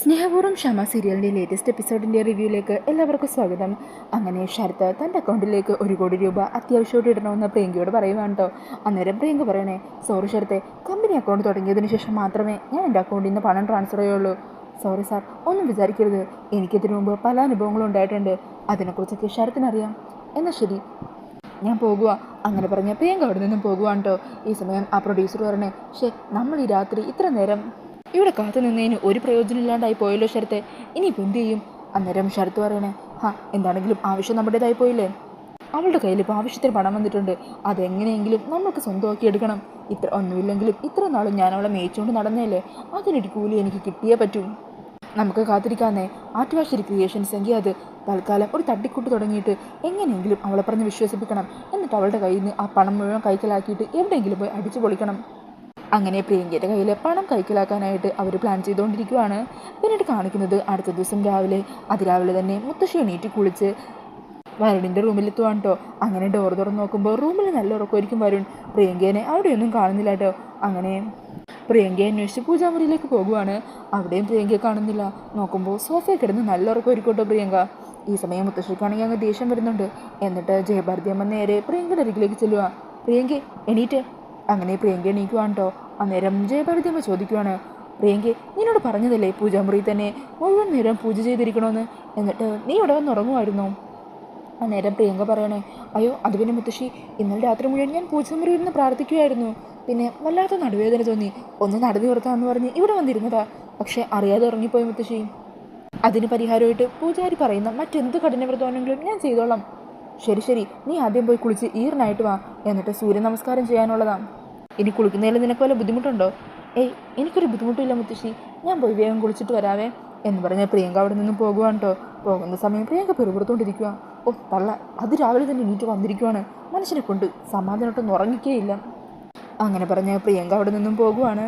സ്നേഹപൂർവം ക്ഷമ സീരിയലിന്റെ ലേറ്റസ്റ്റ് എപ്പിസോഡിന്റെ റിവ്യൂയിലേക്ക് എല്ലാവർക്കും സ്വാഗതം. അങ്ങനെ ശരത്ത് തന്റെ അക്കൗണ്ടിലേക്ക് ഒരു കോടി രൂപ അത്യാവശ്യമായിട്ട് ഇടണമെന്ന് പ്രിയങ്കയോട് പറയുവാണ് കേട്ടോ അന്നേരം പ്രിയങ്ക പറയണേ സോറി ശരത്തെ കമ്പനി അക്കൗണ്ട് തുടങ്ങിയതിന് ശേഷം മാത്രമേ ഞാൻ എന്റെ അക്കൗണ്ടിൽ നിന്ന് പണം ട്രാൻസ്ഫർ ചെയ്യുള്ളൂ. സോറി സാർ ഒന്നും വിചാരിക്കരുത്. എനിക്കിതിനു മുമ്പ് പല അനുഭവങ്ങളും ഉണ്ടായിട്ടുണ്ട്. അതിനെക്കുറിച്ചൊക്കെ ശരത്തിനറിയാം. എന്നാൽ ശരി. ഞാൻ പോകുക അങ്ങനെ പറഞ്ഞ പ്രിയങ്ക അവിടെ നിന്നും പോകുവാണ് കേട്ടോ ഈ സമയം ആ പ്രൊഡ്യൂസർ പറഞ്ഞേ ഷേ നമ്മൾ ഈ രാത്രി ഇത്ര നേരം ഇവിടെ കാത്തു നിന്നതിന് ഒരു പ്രയോജനമില്ലാണ്ടായി പോയല്ലോ ശരത്തെ. ഇനിയിപ്പോൾ എന്ത് ചെയ്യും? അന്നേരം ശരത്ത് പറയണേ ഹാ എന്താണെങ്കിലും ആവശ്യം നമ്മുടേതായി പോയില്ലേ? അവളുടെ കയ്യിൽ ഇപ്പോൾ ആവശ്യത്തിന് പണം വന്നിട്ടുണ്ട്. അതെങ്ങനെയെങ്കിലും നമ്മൾക്ക് സ്വന്തമാക്കി എടുക്കണം. ഇത്ര ഒന്നുമില്ലെങ്കിലും ഇത്ര നാളും ഞാൻ അവളെ മേയിച്ചുകൊണ്ട് നടന്നേലേ അതിനൊരു കൂലി എനിക്ക് കിട്ടിയേ പറ്റൂ. നമുക്ക് കാത്തിരിക്കാന്നേ. ആറ്റുവാശ്ശേരി ക്രിയേഷൻസ് എങ്കിൽ അത് തൽക്കാലം ഒരു തട്ടിക്കൂട്ട് തുടങ്ങിയിട്ട് എങ്ങനെയെങ്കിലും അവളെ പറഞ്ഞ് വിശ്വസിപ്പിക്കണം. എന്നിട്ട് അവളുടെ കയ്യിൽ നിന്ന് ആ പണം മുഴുവൻ കൈക്കലാക്കിയിട്ട് എവിടെയെങ്കിലും പോയി അടിച്ചു പൊളിക്കണം. അങ്ങനെ പ്രിയങ്കയുടെ കയ്യിൽ പണം കൈക്കലാക്കാനായിട്ട് അവർ പ്ലാൻ ചെയ്തുകൊണ്ടിരിക്കുകയാണ് പിന്നീട് കാണിക്കുന്നത് അടുത്ത ദിവസം രാവിലെ. അതിരാവിലെ തന്നെ മുത്തശ്ശി എണീറ്റ് കുളിച്ച് വരുണിന്റെ റൂമിലെത്തുവാണ് കേട്ടോ അങ്ങനെ ഡോർ തുറന്ന് നോക്കുമ്പോൾ റൂമിൽ നല്ല ഉറക്കമായിരിക്കും വരുൺ. പ്രിയങ്കേനെ അവിടെയൊന്നും കാണുന്നില്ല കേട്ടോ അങ്ങനെ പ്രിയങ്കയെ അന്വേഷിച്ച് പൂജാമുറിയിലേക്ക് പോകുവാണ്. അവിടെയും പ്രിയങ്കയെ കാണുന്നില്ല. നോക്കുമ്പോൾ സോഫയിൽ കിടന്ന് നല്ല ഉറക്കമായിരിക്കും കേട്ടോ പ്രിയങ്ക. ഈ സമയം മുത്തശ്ശിക്കാണെങ്കിൽ അങ്ങ് ദേഷ്യം വരുന്നുണ്ട്. എന്നിട്ട് ജയഭാരതി അമ്മ നേരെ പ്രിയങ്കയുടെ അരികിലേക്ക് ചെല്ലുക പ്രിയങ്കെ എണീറ്റ്. അങ്ങനെ പ്രിയങ്ക എണീക്കുവാണ് കേട്ടോ അന്നേരം ജയഭാരതി അമ്മ ചോദിക്കുവാണ് പ്രിയങ്കെ നിന്നോട് പറഞ്ഞതല്ലേ പൂജാമുറി തന്നെ മുഴുവൻ നേരം പൂജ ചെയ്തിരിക്കണമെന്ന് എന്നിട്ട് നീ ഇവിടെ വന്ന് ഉറങ്ങുമായിരുന്നോ അന്നേരം പ്രിയങ്ക പറയണേ അയ്യോ അത് പിന്നെ മുത്തശ്ശി ഇന്നലെ രാത്രി മുഴുവൻ ഞാൻ പൂജാമുറി ഇരുന്ന് പ്രാർത്ഥിക്കുമായിരുന്നു പിന്നെ വല്ലാത്ത നടുവേദന തോന്നി. ഒന്ന് നടന്നു നിർത്താമെന്ന് പറഞ്ഞ് ഇവിടെ വന്നിരുന്നതാ. പക്ഷെ അറിയാതെ ഉറങ്ങിപ്പോയി മുത്തശ്ശി. അതിന് പരിഹാരമായിട്ട് പൂജാരി പറയുന്ന മറ്റെന്ത് കഠിനവ്രതമാണെങ്കിലും ഞാൻ ചെയ്തോളാം. ശരി ശരി. നീ ആദ്യം പോയി കുളിച്ച് ഈറിനായിട്ട് വാ. എന്നിട്ട് സൂര്യ നമസ്കാരം ചെയ്യാനുള്ളതാ. ഇനി കുളിക്കുന്നതിൽ നിനക്ക് വല്ല ബുദ്ധിമുട്ടുണ്ടോ? ഏയ് എനിക്കൊരു ബുദ്ധിമുട്ടില്ല മുത്തശ്ശി. ഞാൻ പോയി വേഗം കുളിച്ചിട്ട് വരാവേ. എന്ന് പറഞ്ഞ പ്രിയങ്ക അവിടെ നിന്നും പോകുവാണ് കേട്ടോ പോകുന്ന സമയം പ്രിയങ്ക പെറുപുറത്തോണ്ടിരിക്കുക ഓ തള്ള അത് രാവിലെ തന്നെ എണീറ്റ് വന്നിരിക്കുവാണ്. മനുഷ്യനെ കൊണ്ട് സമാധാനമായിട്ടൊന്നും ഉറങ്ങിക്കേയില്ല. അങ്ങനെ പറഞ്ഞ പ്രിയങ്ക അവിടെ നിന്നും പോകുവാണ്.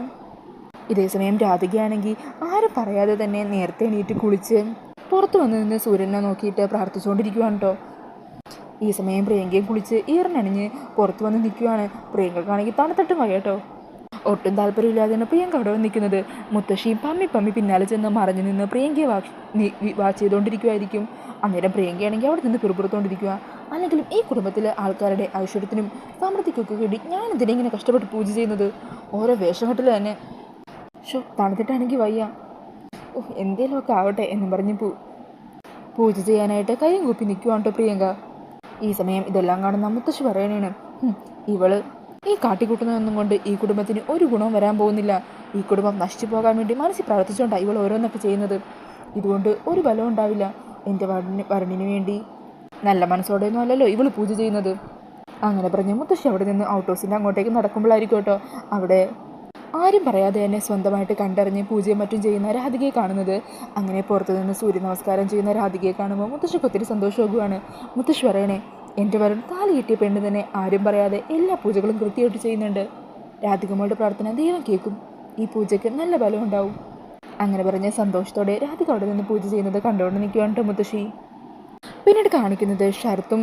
ഇതേ സമയം രാധികയാണെങ്കിൽ ആരും പറയാതെ തന്നെ നേരത്തെ എണീറ്റ് കുളിച്ച് പുറത്തു വന്ന് നിന്ന് സൂര്യനെ നോക്കിയിട്ട് പ്രാർത്ഥിച്ചുകൊണ്ടിരിക്കുവാണ് കേട്ടോ ഈ സമയം പ്രിയങ്കയും കുളിച്ച് ഈറിനണിഞ്ഞ് പുറത്തു വന്ന് നിൽക്കുകയാണ് പ്രിയങ്കക്കാണെങ്കിൽ തണുത്തിട്ടും കഴിയട്ടോ ഒട്ടും തന്നെ പ്രിയങ്ക അവിടെ നിൽക്കുന്നത്. മുത്തശ്ശിയും പമ്മി പമ്മി പിന്നാലെ ചെന്ന് മറഞ്ഞു നിന്ന് പ്രിയങ്കയെ നീ വാച്ച് ചെയ്തുകൊണ്ടിരിക്കുമായിരിക്കും അന്നേരം പ്രിയങ്കയാണെങ്കിൽ അവിടെ നിന്ന് പിറുപുറത്തുകൊണ്ടിരിക്കുക അല്ലെങ്കിലും ഈ കുടുംബത്തിലെ ആൾക്കാരുടെ ഐശ്വര്യത്തിനും സമൃദ്ധിക്കൊക്കെ വേണ്ടി ഞാൻ എന്തിനെ ഇങ്ങനെ കഷ്ടപ്പെട്ട് പൂജ ചെയ്യുന്നത്? ഓരോ വേഷഘട്ടിൽ തന്നെ. ഷോ തണുത്തിട്ടാണെങ്കിൽ വയ്യ. ഓ എന്തേലുമൊക്കെ ആവട്ടെ എന്ന് പറഞ്ഞ് പൂ പൂജ ചെയ്യാനായിട്ട് കൈയും കൂപ്പി നിൽക്കുവാണ് കേട്ടോ പ്രിയങ്ക. ഈ സമയം ഇതെല്ലാം കാണുന്ന മുത്തശ്ശി പറയണേണ് ഇവൾ ഈ കാട്ടിക്കൂട്ടുന്നതൊന്നും കൊണ്ട് ഈ കുടുംബത്തിന് ഒരു ഗുണവും വരാൻ പോകുന്നില്ല. ഈ കുടുംബം നശിച്ചു പോകാൻ വേണ്ടി മനസ്സിൽ പ്രാർത്ഥിച്ചുകൊണ്ടാണ് ഇവൾ ഓരോന്നൊക്കെ ചെയ്യുന്നത്. ഇതുകൊണ്ട് ഒരു ബലവും ഉണ്ടാവില്ല. എന്റെ വരണിന് വരണിന് വേണ്ടി നല്ല മനസ്സോടെയൊന്നും അല്ലല്ലോ ഇവൾ പൂജ ചെയ്യുന്നത്. അങ്ങനെ പറഞ്ഞ് മുത്തശ്ശി അവിടെ നിന്ന് ഔട്ട് ഹൗസിന്റെ അങ്ങോട്ടേക്ക് നടക്കുമ്പോഴായിരിക്കും കേട്ടോ. അവിടെ ആരും പറയാതെ തന്നെ സ്വന്തമായിട്ട് കണ്ടറിഞ്ഞ് പൂജയും മറ്റും ചെയ്യുന്ന രാധികയെ കാണുന്നത്. അങ്ങനെ പുറത്തു നിന്ന് സൂര്യ നമസ്കാരം ചെയ്യുന്ന രാധികയെ കാണുമ്പോൾ മുത്തശ്ശിക്ക് ഒത്തിരി സന്തോഷമാകുവാണ്. മുത്തശ്ശി പറയണേ എന്റെ വരൻ താലി കിട്ടിയ പെണ്ണ് തന്നെ ആരും പറയാതെ എല്ലാ പൂജകളും കൃത്യമായിട്ട് ചെയ്യുന്നുണ്ട്. രാധികമ്മളുടെ പ്രാർത്ഥന ദൈവം കേൾക്കും. ഈ പൂജയ്ക്ക് നല്ല ബലം ഉണ്ടാവും. അങ്ങനെ പറഞ്ഞ സന്തോഷത്തോടെ രാധിക അവിടെ നിന്ന് പൂജ ചെയ്യുന്നത് കണ്ടുകൊണ്ട് നിൽക്കുകയാണ് മുത്തശ്ശി. പിന്നീട് കാണിക്കുന്നത് ശരത്തും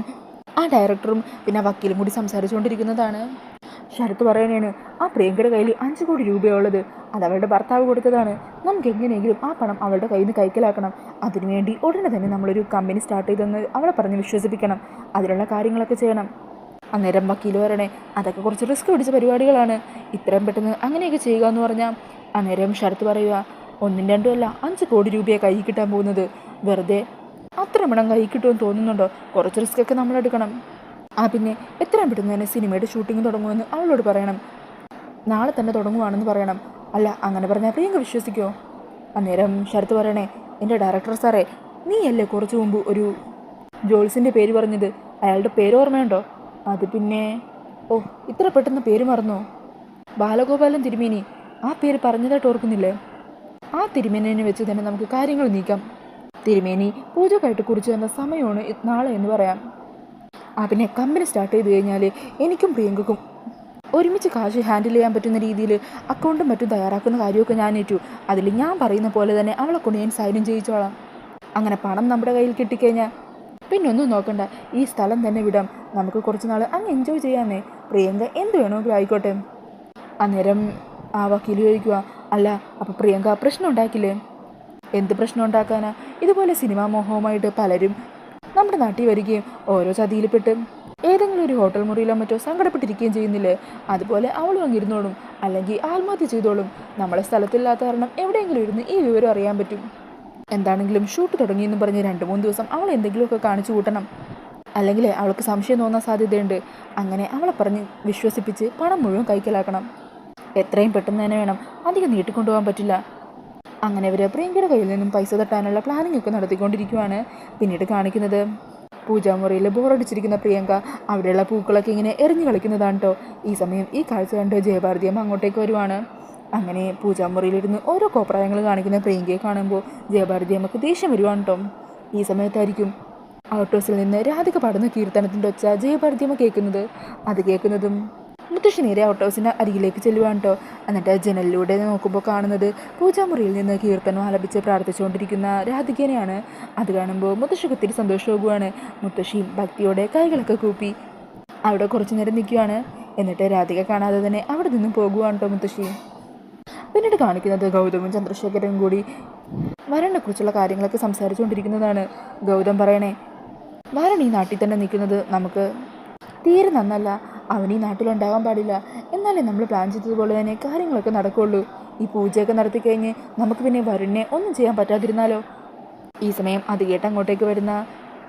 ആ ഡയറക്ടറും പിന്നെ വക്കീലും കൂടി സംസാരിച്ചുകൊണ്ടിരിക്കുന്നതാണ്. ശരത്ത് പറയണേണ് ആ പ്രിയങ്കയുടെ കയ്യിൽ അഞ്ച് കോടി രൂപയുള്ളത്. അത് അവളുടെ ഭർത്താവ് കൊടുത്തതാണ്. നമുക്ക് എങ്ങനെയെങ്കിലും ആ പണം അവളുടെ കയ്യിൽ നിന്ന് കൈക്കലാക്കണം അതിനുവേണ്ടി ഉടനെ തന്നെ നമ്മളൊരു കമ്പനി സ്റ്റാർട്ട് ചെയ്തെന്ന് അവളെ പറഞ്ഞ് വിശ്വസിപ്പിക്കണം. അതിനുള്ള കാര്യങ്ങളൊക്കെ ചെയ്യണം. അന്നേരം വക്കീൽ പറയണേ അതൊക്കെ കുറച്ച് റിസ്ക് പിടിച്ച പരിപാടികളാണ്. ഇത്രയും പെട്ടെന്ന് അങ്ങനെയൊക്കെ ചെയ്യുക എന്ന് പറഞ്ഞാൽ അന്നേരം ശരത്ത് പറയുക ഒന്നും രണ്ടും അല്ല അഞ്ച് കോടി രൂപയെ കൈ കിട്ടാൻ പോകുന്നത്. വെറുതെ അത്ര മണം കൈ കിട്ടുമെന്ന് തോന്നുന്നുണ്ടോ? കുറച്ച് റിസ്ക് ഒക്കെ നമ്മൾ എടുക്കണം ആ പിന്നെ എത്രയും പെട്ടെന്ന് തന്നെ സിനിമയുടെ ഷൂട്ടിംഗ് തുടങ്ങുമെന്ന് അവളോട് പറയണം. നാളെ തന്നെ തുടങ്ങുവാണെന്ന് പറയണം. അല്ല അങ്ങനെ പറഞ്ഞാൽ പ്രിയങ്ക വിശ്വസിക്കുമോ അന്നേരം ശരത്ത് പറയണേ എന്റെ ഡയറക്ടർ സാറേ നീയല്ലേ കുറച്ച് മുമ്പ് ഒരു ജോൾസിന്റെ പേര് പറഞ്ഞത്? അയാളുടെ പേര് ഓർമ്മയുണ്ടോ? അത് പിന്നെ ഓ ഇത്ര പെട്ടെന്ന് പേര് മറന്നോ? ബാലഗോപാലൻ തിരുമേനി ആ പേര് പറഞ്ഞതായിട്ട് ഓർക്കുന്നില്ലേ? ആ തിരുമേനിനെ വെച്ച് തന്നെ നമുക്ക് കാര്യങ്ങൾ നീക്കാം. തിരുമേനി പൂജക്കായിട്ട് കുറിച്ച് തന്ന സമയമാണ് നാളെ എന്ന് പറയാം. പിന്നെ കമ്പനി സ്റ്റാർട്ട് ചെയ്ത് കഴിഞ്ഞാൽ എനിക്കും പ്രിയങ്കക്കും ഒരുമിച്ച് കാശ് ഹാൻഡിൽ ചെയ്യാൻ പറ്റുന്ന രീതിയിൽ അക്കൗണ്ടും മറ്റും തയ്യാറാക്കുന്ന കാര്യമൊക്കെ ഞാൻ ഏറ്റു. അതിൽ ഞാൻ പറയുന്ന പോലെ തന്നെ അവളെ കൊണ്ട് ഞാൻ സൈനും ചെയ്യിച്ചോളാം. അങ്ങനെ പണം നമ്മുടെ കയ്യിൽ കിട്ടിക്കഴിഞ്ഞാൽ പിന്നെ ഒന്നും നോക്കണ്ട. ഈ സ്ഥലം തന്നെ വിടാം. നമുക്ക് കുറച്ച് നാൾ അങ്ങ് എൻജോയ് ചെയ്യാന്നേ. പ്രിയങ്ക എന്ത് വേണമെങ്കിലും ആയിക്കോട്ടെ. അന്നേരം ആ വക്കീൽ ചോദിക്കുക അല്ല അപ്പോൾ പ്രിയങ്ക പ്രശ്നം ഉണ്ടാക്കില്ലേ? എന്ത് പ്രശ്നം ഉണ്ടാക്കാനാ? ഇതുപോലെ സിനിമാ മോഹവുമായിട്ട് പലരും നമ്മുടെ നാട്ടിൽ വരികയും ഓരോ ചതിയിൽപ്പെട്ട് ഏതെങ്കിലും ഒരു ഹോട്ടൽ മുറിയിലോ മറ്റോ സങ്കടപ്പെട്ടിരിക്കുകയും ചെയ്യുന്നില്ലേ? അതുപോലെ അവളും അങ്ങിരുന്നോളും. അല്ലെങ്കിൽ ആത്മഹത്യ ചെയ്തോളും. നമ്മളെ സ്ഥലത്തില്ലാത്ത കാരണം എവിടെയെങ്കിലും ഇരുന്ന് ഈ വിവരം അറിയാൻ പറ്റും. എന്താണെങ്കിലും ഷൂട്ട് തുടങ്ങിയെന്ന് പറഞ്ഞ് രണ്ട് മൂന്ന് ദിവസം അവൾ എന്തെങ്കിലുമൊക്കെ കാണിച്ചു കൂട്ടണം. അല്ലെങ്കിൽ അവൾക്ക് സംശയം തോന്നാൻ സാധ്യതയുണ്ട്. അങ്ങനെ അവളെ പറഞ്ഞ് വിശ്വസിപ്പിച്ച് പണം മുഴുവൻ കൈക്കലാക്കണം. എത്രയും പെട്ടെന്ന് തന്നെ വേണം അധികം നീട്ടിക്കൊണ്ടുപോകാൻ പറ്റില്ല. അങ്ങനെ ഇവർ പ്രിയങ്കയുടെ കയ്യിൽ നിന്നും പൈസ തട്ടാനുള്ള പ്ലാനിംഗ് ഒക്കെ നടത്തിക്കൊണ്ടിരിക്കുവാണ്. പിന്നീട് കാണിക്കുന്നത് പൂജാമുറിയിൽ ബോറടിച്ചിരിക്കുന്ന പ്രിയങ്ക. അവിടെയുള്ള പൂക്കളൊക്കെ ഇങ്ങനെ എറിഞ്ഞു കളിക്കുന്നതാണ് കേട്ടോ ഈ സമയം ഈ കാഴ്ച കണ്ട് ജയഭാരതിയമ്മ അങ്ങോട്ടേക്ക് വരുവാണ്. അങ്ങനെ പൂജാമുറിയിലിരുന്ന് ഓരോ കോപ്രായങ്ങൾ കാണിക്കുന്ന പ്രിയങ്കയെ കാണുമ്പോൾ ജയഭാരതിയമ്മക്ക് ദേഷ്യം വരുവാണ് കേട്ടോ ഈ സമയത്തായിരിക്കും ഔട്ട് ഹൗസിൽ നിന്ന് രാധിക പാടുന്ന കീർത്തനത്തിന്റെ ഒച്ച ജയഭാരതിയമ്മ കേൾക്കുന്നത്. അത് കേൾക്കുന്നതും മുത്തശ്ശി നേരെ ഔട്ട് ഹൗസിന്റെ അരികിലേക്ക് ചെല്ലുവാണ് കേട്ടോ എന്നിട്ട് ജനലിലൂടെ നോക്കുമ്പോൾ കാണുന്നത് പൂജാമുറിയിൽ നിന്ന് കീർത്തനം ആലപിച്ച് പ്രാർത്ഥിച്ചുകൊണ്ടിരിക്കുന്ന രാധികനെയാണ്. അത് കാണുമ്പോൾ മുത്തശ്ശിക്ക് ഒത്തിരി സന്തോഷമാകുവാണ് മുത്തശ്ശിയും ഭക്തിയോടെ കൈകളൊക്കെ കൂപ്പി അവിടെ കുറച്ചു നേരം നിൽക്കുവാണ്. എന്നിട്ട് രാധിക കാണാതെ തന്നെ അവിടെ നിന്നും പോകുവാണ് കേട്ടോ മുത്തശ്ശി. പിന്നീട് കാണിക്കുന്നത് ഗൗതമും ചന്ദ്രശേഖരനും കൂടി വരണിനെക്കുറിച്ചുള്ള കുറിച്ചുള്ള കാര്യങ്ങളൊക്കെ സംസാരിച്ചുകൊണ്ടിരിക്കുന്നതാണ്. ഗൗതം പറയണേ വരൺ ഈ നാട്ടിൽ തന്നെ നിൽക്കുന്നത് നമുക്ക് തീരെ നന്നല്ല. അവൻ ഈ നാട്ടിലുണ്ടാകാൻ പാടില്ല. എന്നാലേ നമ്മൾ പ്ലാൻ ചെയ്തതുപോലെ തന്നെ കാര്യങ്ങളൊക്കെ നടക്കുള്ളൂ. ഈ പൂജയൊക്കെ നടത്തി കഴിഞ്ഞ് നമുക്ക് പിന്നെ വരുണിനെ ഒന്നും ചെയ്യാൻ പറ്റാതിരുന്നാലോ? ഈ സമയം അത് കേട്ട് അങ്ങോട്ടേക്ക് വരുന്ന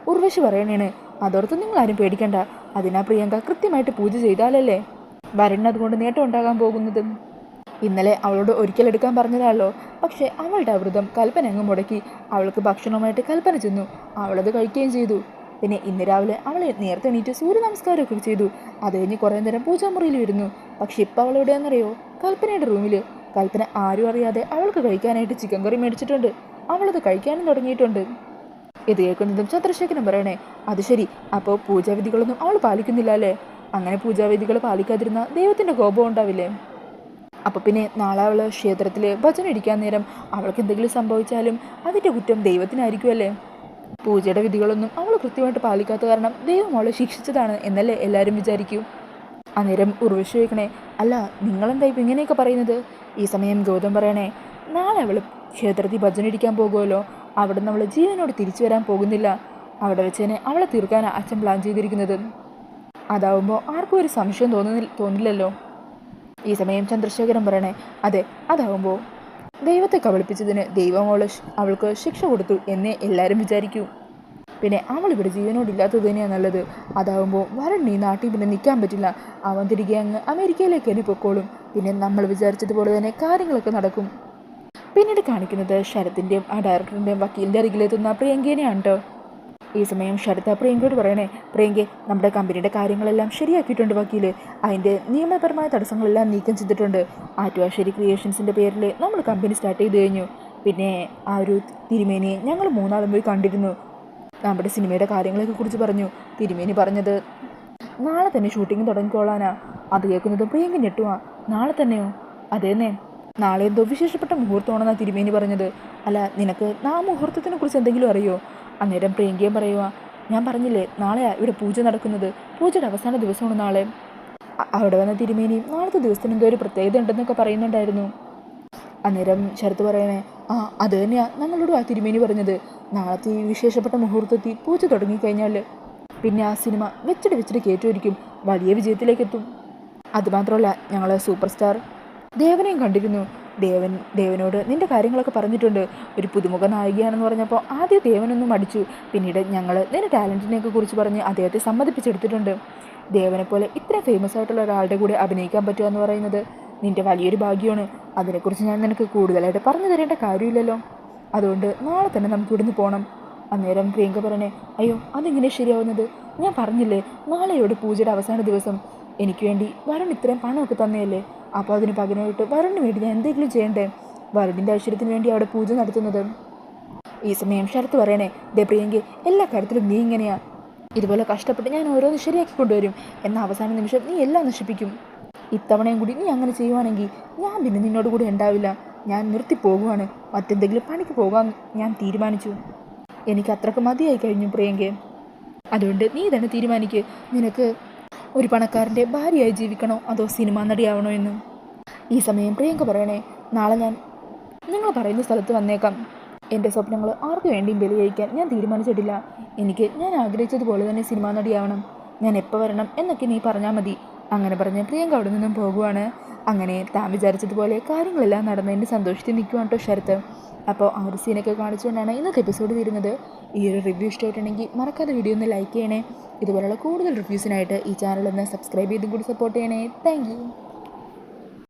ഉർവശി പറയണേണ് അതോർത്ത് നിങ്ങളാരും പേടിക്കണ്ട. അതിനാ പ്രിയങ്ക കൃത്യമായിട്ട് പൂജ ചെയ്താലല്ലേ? വരുണിന് അതുകൊണ്ട് നേട്ടം ഉണ്ടാകാൻ പോകുന്നത്. ഇന്നലെ അവളോട് ഒരിക്കൽ എടുക്കാൻ പറഞ്ഞതാണല്ലോ. പക്ഷേ അവളുടെ അവൃതം കൽപ്പന അങ്ങ് മുടക്കി. അവൾക്ക് ഭക്ഷണവുമായിട്ട് കൽപ്പന ചെന്നു. അവളത് കഴിക്കുകയും ചെയ്തു. പിന്നെ ഇന്ന് രാവിലെ അവൾ നേരത്തെ എണീറ്റ് സൂര്യ നമസ്കാരമൊക്കെ ചെയ്തു. അത് കഴിഞ്ഞ് കുറേ നേരം പൂജാമുറിയിൽ വരുന്നു പക്ഷെ ഇപ്പം അവൾ എവിടെയാണെന്നറിയോ? കൽപ്പനയുടെ റൂമിൽ കൽപ്പന ആരും അറിയാതെ അവൾക്ക് കഴിക്കാനായിട്ട് ചിക്കൻ കറി മേടിച്ചിട്ടുണ്ട്. അവളത് കഴിക്കാനും തുടങ്ങിയിട്ടുണ്ട്. ഇത് കേൾക്കുന്നതും ചന്ദ്രശേഖരൻ പറയണേ അത് ശരി. അപ്പോൾ പൂജാവിധികളൊന്നും അവൾ പാലിക്കുന്നില്ല അല്ലേ? അങ്ങനെ പൂജാവിധികൾ പാലിക്കാതിരുന്ന ദൈവത്തിന്റെ കോപം ഉണ്ടാവില്ലേ? അപ്പോൾ പിന്നെ നാളെ അവൾ ക്ഷേത്രത്തിൽ ഭജന ഇടിക്കാൻ നേരം അവൾക്ക് എന്തെങ്കിലും സംഭവിച്ചാലും അതിന്റെ കുറ്റം ദൈവത്തിനായിരിക്കുമല്ലേ? പൂജയുടെ വിധികളൊന്നും അവൾ കൃത്യമായിട്ട് പാലിക്കാത്ത കാരണം ദൈവം അവളെ ശിക്ഷിച്ചതാണ് എന്നല്ലേ എല്ലാവരും വിചാരിക്കും. അന്നേരം ഉർവശി ചോദിക്കണേ അല്ല നിങ്ങളെന്താ ഇപ്പം ഇങ്ങനെയൊക്കെ പറയുന്നത്? ഈ സമയം ഗൗതം പറയണേ നാളെ അവൾ ക്ഷേത്രത്തിൽ ഭജന ഇടിക്കാൻ പോകുമല്ലോ. അവിടെ നിന്ന് അവൾ ജീവനോട് തിരിച്ചു വരാൻ പോകുന്നില്ല. അവിടെ വെച്ച് തന്നെ അവളെ തീർക്കാനാണ് അച്ഛൻ പ്ലാൻ ചെയ്തിരിക്കുന്നത്. അതാവുമ്പോൾ ആർക്കും ഒരു സംശയം തോന്നുന്നില്ല തോന്നില്ലല്ലോ. ഈ സമയം ചന്ദ്രശേഖരൻ പറയണേ അതെ അതാവുമ്പോൾ ദൈവത്തെ കബളിപ്പിച്ചതിന് ദൈവം അവൾക്ക് ശിക്ഷ കൊടുത്തു എന്നേ എല്ലാവരും വിചാരിക്കൂ. പിന്നെ അവൾ ഇവിടെ ജീവനോടില്ലാത്തത് തന്നെയാണ് നല്ലത്. അതാവുമ്പോൾ വരൺ ഈ നാട്ടിൽ പിന്നെ നിൽക്കാൻ പറ്റില്ല. അവൻ തിരികെ അങ്ങ് അമേരിക്കയിലേക്ക് തന്നെ പൊക്കോളും പിന്നെ നമ്മൾ വിചാരിച്ചതുപോലെ തന്നെ കാര്യങ്ങളൊക്കെ നടക്കും. പിന്നീട് കാണിക്കുന്നത് ശരത്തിന്റെയും ആ ഡയറക്ടറിന്റെയും വക്കീലിന്റെ അരികിലെത്തുന്ന പ്രിയങ്കേനെയാണ് കേട്ടോ ഈ സമയം ശരത പ്രിയങ്കയോട് പറയണേ പ്രിയങ്കെ നമ്മുടെ കമ്പനിയുടെ കാര്യങ്ങളെല്ലാം ശരിയാക്കിയിട്ടുണ്ട് വക്കീൽ. അതിന്റെ നിയമപരമായ തടസ്സങ്ങളെല്ലാം നീക്കം ചെയ്തിട്ടുണ്ട്. ആറ്റുവാശ്ശേരി ക്രിയേഷൻസിന്റെ പേരിൽ നമ്മൾ കമ്പനി സ്റ്റാർട്ട് ചെയ്ത് കഴിഞ്ഞു. പിന്നെ ആ ഒരു തിരുമേനിയെ ഞങ്ങൾ മൂന്നാളും പോയി കണ്ടിരുന്നു. നമ്മുടെ സിനിമയുടെ കാര്യങ്ങളെയൊക്കെ കുറിച്ച് പറഞ്ഞു. തിരുമേനി പറഞ്ഞത് നാളെ തന്നെ ഷൂട്ടിംഗ് തുടങ്ങിക്കോളാനാ. അത് കേൾക്കുന്നത് പ്രിയങ്ക ഞെട്ടുവാ. നാളെ തന്നെയോ? അതേന്നെ. നാളെ എന്തോ വിശേഷപ്പെട്ട മുഹൂർത്തമാണെന്നാണ് തിരുമേനി പറഞ്ഞത്. അല്ല നിനക്ക് ആ മുഹൂർത്തത്തിനെ കുറിച്ച് എന്തെങ്കിലും അറിയോ? അന്നേരം പ്രിയങ്കയും പറയുക ഞാൻ പറഞ്ഞില്ലേ നാളെയാ ഇവിടെ പൂജ നടക്കുന്നത്. പൂജയുടെ അവസാന ദിവസമാണ് നാളെ. അവിടെ വന്ന തിരുമേനിയും നാളത്തെ ദിവസത്തിന് എന്തോ ഒരു പ്രത്യേകത ഉണ്ടെന്നൊക്കെ പറയുന്നുണ്ടായിരുന്നു. അന്നേരം ശരത്ത് പറയണേ ആ അത് തന്നെയാണ് ഞങ്ങളോട് ആ തിരുമേനി പറഞ്ഞത്. നാളത്തെ ഈ വിശേഷപ്പെട്ട മുഹൂർത്തത്തിൽ പൂജ തുടങ്ങിക്കഴിഞ്ഞാൽ പിന്നെ ആ സിനിമ വെച്ചിട്ട് വെച്ചിട്ട് കയറ്റുമായിരിക്കും. വലിയ വിജയത്തിലേക്ക് എത്തും അതുമാത്രമല്ല ഞങ്ങൾ സൂപ്പർ സ്റ്റാർ ദേവനെയും കണ്ടിരുന്നു. ദേവൻ ദേവനോട് നിന്റെ കാര്യങ്ങളൊക്കെ പറഞ്ഞിട്ടുണ്ട്. ഒരു പുതുമുഖ നായികയാണെന്ന് പറഞ്ഞപ്പോൾ ആദ്യം ദേവനൊന്നും മടിച്ചു. പിന്നീട് ഞങ്ങൾ നിന്റെ ടാലന്റിനെയൊക്കെ കുറിച്ച് പറഞ്ഞ് അദ്ദേഹത്തെ സമ്മതിപ്പിച്ചെടുത്തിട്ടുണ്ട്. ദേവനെ പോലെ ഇത്ര ഫേമസ് ആയിട്ടുള്ള ഒരാളുടെ കൂടെ അഭിനയിക്കാൻ പറ്റുക എന്ന് പറയുന്നത് നിന്റെ വലിയൊരു ഭാഗ്യമാണ്. അതിനെക്കുറിച്ച് ഞാൻ നിനക്ക് കൂടുതലായിട്ട് പറഞ്ഞു തരേണ്ട കാര്യമില്ലല്ലോ. അതുകൊണ്ട് നാളെ തന്നെ നമുക്ക് ഇവിടുന്ന് പോകണം അന്നേരം പ്രിയങ്ക പറഞ്ഞേ അയ്യോ അതെങ്ങനെ ശരിയാവുന്നത്? ഞാൻ പറഞ്ഞില്ലേ നാളെയോട് പൂജയുടെ അവസാന ദിവസം. എനിക്ക് വേണ്ടി വരുൺ ഇത്രയും പണമൊക്കെ തന്നെയല്ലേ? അപ്പോൾ അതിന് പകരമായിട്ട് വരുണിന് വേണ്ടി ഞാൻ എന്തെങ്കിലും ചെയ്യണ്ടേ? വരുണിന്റെ ഐശ്വര്യത്തിന് വേണ്ടി അവിടെ പൂജ നടത്തുന്നത്. ഈ സമയം ശരത്ത് പറയണേ ദേ പ്രിയങ്കി എല്ലാ കാര്യത്തിലും നീ ഇങ്ങനെയാ. ഇതുപോലെ കഷ്ടപ്പെട്ട് ഞാൻ ഓരോന്ന് ശരിയാക്കി കൊണ്ടുവരും. എന്ന അവസാന നിമിഷം നീ എല്ലാം നശിപ്പിക്കും. ഇത്തവണയും കൂടി നീ അങ്ങനെ ചെയ്യുവാണെങ്കിൽ ഞാൻ പിന്നെ നിന്നോട് കൂടെ ഉണ്ടാവില്ല. ഞാൻ നിർത്തി പോകുവാണ്. മറ്റെന്തെങ്കിലും പണിക്ക് പോകാൻ ഞാൻ തീരുമാനിച്ചു. എനിക്ക് അത്രയ്ക്ക് മതിയായി കഴിഞ്ഞു പ്രിയങ്കെ. അതുകൊണ്ട് നീ തന്നെ തീരുമാനിക്ക്. നിനക്ക് ഒരു പണക്കാരന്റെ ഭാര്യയായി ജീവിക്കണോ അതോ സിനിമാ നടിയാവണോ എന്ന്? ഈ സമയം പ്രിയങ്ക പറയണേ നാളെ ഞാൻ നിങ്ങൾ പറയുന്ന സ്ഥലത്ത് വന്നേക്കാം. എന്റെ സ്വപ്നങ്ങൾ ആർക്കു വേണ്ടിയും ബലികഴിക്കാൻ ഞാൻ തീരുമാനിച്ചിട്ടില്ല. എനിക്ക് ഞാൻ ആഗ്രഹിച്ചതുപോലെ തന്നെ സിനിമാ നടിയാവണം. ഞാൻ എപ്പോൾ വരണം എന്നൊക്കെ നീ പറഞ്ഞാൽ മതി. അങ്ങനെ പറഞ്ഞ് പ്രിയങ്ക അവിടെ നിന്നും പോകുവാണ്. അങ്ങനെ താൻ വിചാരിച്ചതുപോലെ കാര്യങ്ങളെല്ലാം നടന്നതിന്റെ സന്തോഷത്തിൽ നിൽക്കുവാണ് കേട്ടോ ശരത്ത്. അപ്പോൾ ആ ഒരു സീനൊക്കെ കാണിച്ചുകൊണ്ടാണ് ഇന്നത്തെ എപ്പിസോഡ് തീരുന്നത്. ഈ ഒരു റിവ്യൂ ഇഷ്ടമായിട്ടുണ്ടെങ്കിൽ മറക്കാതെ വീഡിയോ ഒന്ന് ലൈക്ക് ചെയ്യണേ. ഇതുപോലുള്ള കൂടുതൽ റിവ്യൂസിനായിട്ട് ഈ ചാനൽ ഒന്ന് സബ്സ്ക്രൈബ് ചെയ്തും കൂടി സപ്പോർട്ട് ചെയ്യണേ. താങ്ക്